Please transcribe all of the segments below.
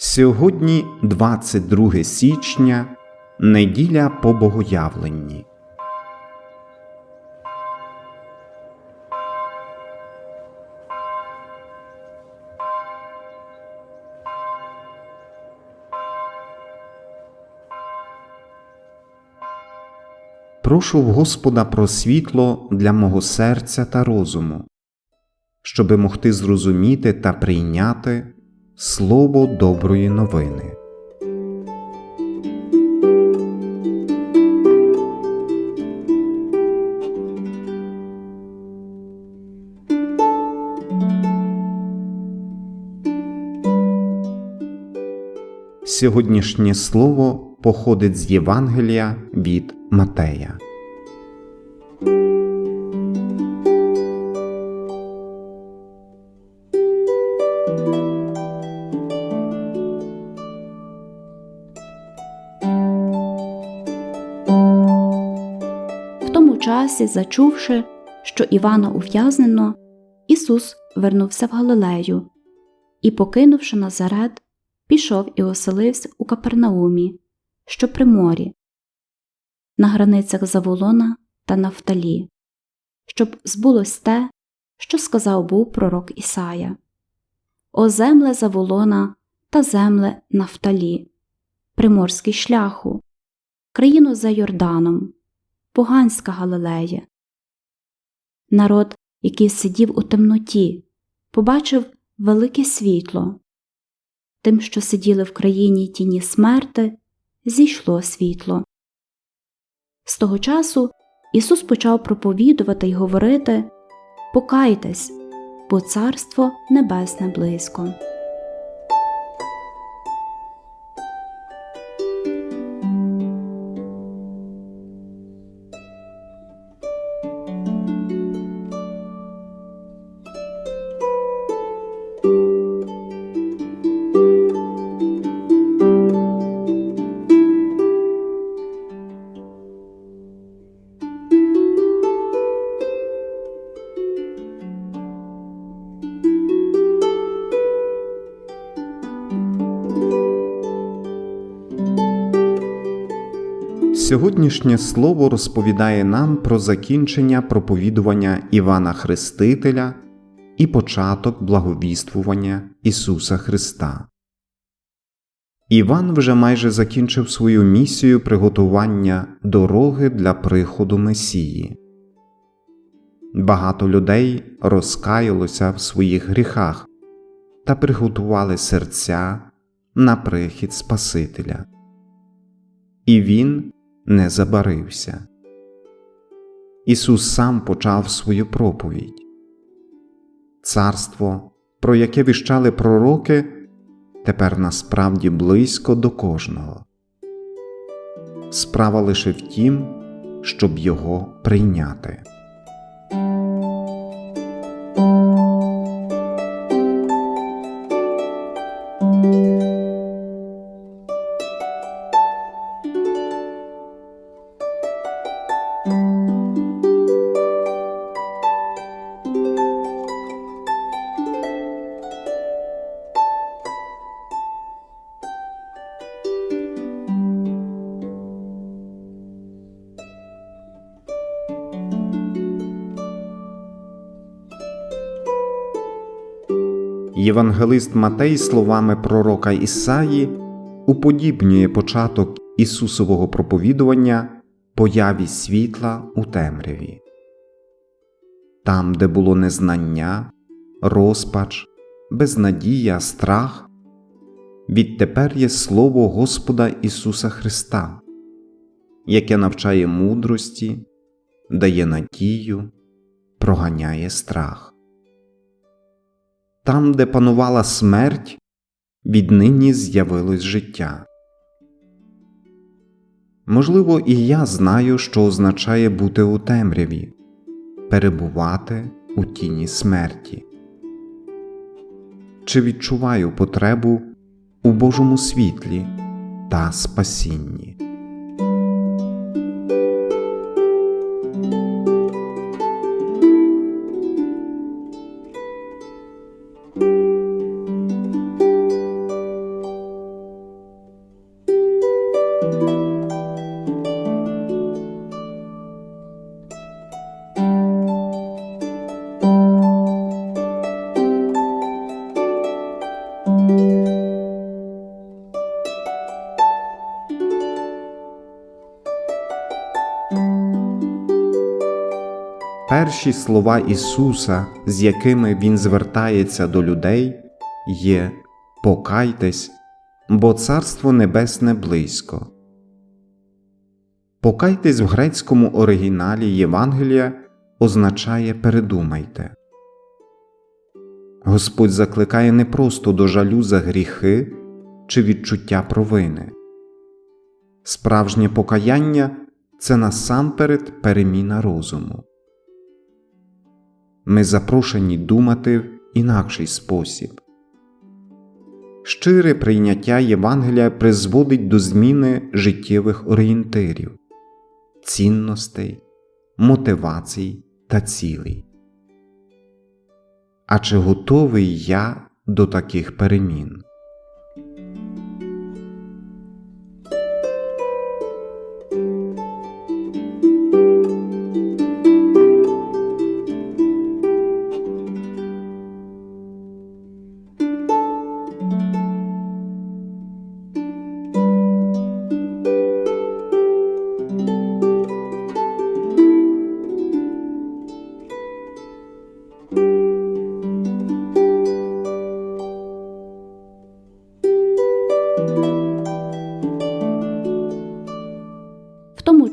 Сьогодні 22 січня, неділя по богоявленні. Прошу в Господа про світло для мого серця та розуму, щоби могти зрозуміти та прийняти слово доброї новини. Сьогоднішнє слово походить з Євангелія від Матея. В часі, зачувши, що Івана ув'язнено, Ісус вернувся в Галилею і, покинувши Назарет, пішов і оселився у Капернаумі, що при морі, на границях Заволона та Нафталі, щоб збулось те, що сказав був пророк Ісая. О земле Заволона та земле Нафталі, приморський шляху, країну за Йорданом, поганська Галилея. Народ, який сидів у темноті, побачив велике світло. Тим, що сиділи в країні тіні смерти, зійшло світло. З того часу Ісус почав проповідувати й говорити Покайтесь, бо Царство Небесне близько. Сьогоднішнє слово розповідає нам про закінчення проповідування Івана Хрестителя і початок благовіствування Ісуса Христа. Іван вже майже закінчив свою місію приготування дороги для приходу Месії. Багато людей розкаялося в своїх гріхах та приготували серця на прихід Спасителя. І він не забарився. Ісус сам почав свою проповідь. Царство, про яке віщали пророки, тепер насправді близько до кожного. Справа лише в тім, щоб його прийняти. Євангелист Матей словами пророка Ісаї уподібнює початок Ісусового проповідування появі світла у темряві. Там, де було незнання, розпач, безнадія, страх, відтепер є Слово Господа Ісуса Христа, яке навчає мудрості, дає надію, проганяє страх. Там, де панувала смерть, віднині з'явилось життя. Можливо, і я знаю, що означає бути у темряві, перебувати у тіні смерті. Чи відчуваю потребу у Божому світлі та спасінні? Перші слова Ісуса, з якими Він звертається до людей, є Покайтесь, бо Царство Небесне близько. Покайтесь в грецькому оригіналі Євангелія означає передумайте. Господь закликає не просто до жалю за гріхи чи відчуття провини. Справжнє покаяння це насамперед переміна розуму. Ми запрошені думати в інакший спосіб. Щире прийняття Євангелія призводить до зміни життєвих орієнтирів, цінностей, мотивацій та цілей. А чи готовий я до таких перемін?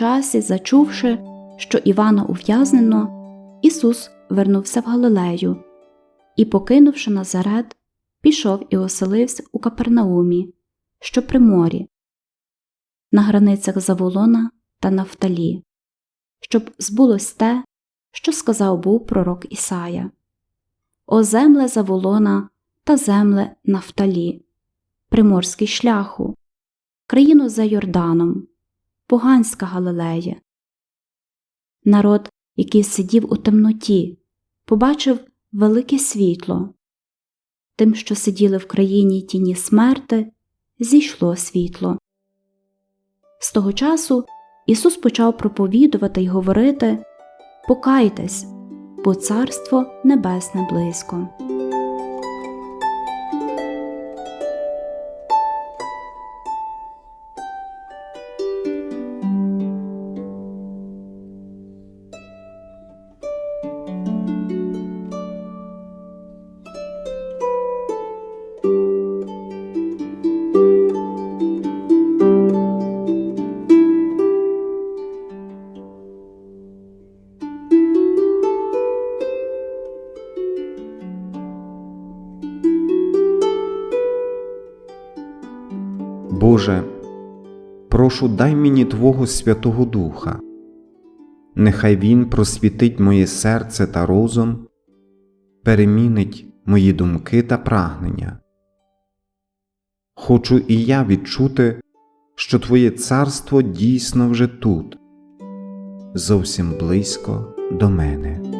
Часі, зачувши, що Івана ув'язнено, Ісус вернувся в Галилею і, покинувши Назарет, пішов і оселився у Капернаумі, що при морі, на границях Заволона та Нафталі, щоб збулось те, що сказав був пророк Ісая. О земле Заволона та земле Нафталі, приморський шляху, країну за Йорданом, поганська Галилея. Народ, який сидів у темноті, побачив велике світло. Тим, що сиділи в країні тіні смерти, зійшло світло. З того часу Ісус почав проповідувати й говорити Покайтесь, бо Царство Небесне близько. Боже, прошу дай мені Твого Святого Духа. Нехай Він просвітить моє серце та розум, перемінить мої думки та прагнення. Хочу і я відчути, що Твоє царство дійсно вже тут, зовсім близько до мене.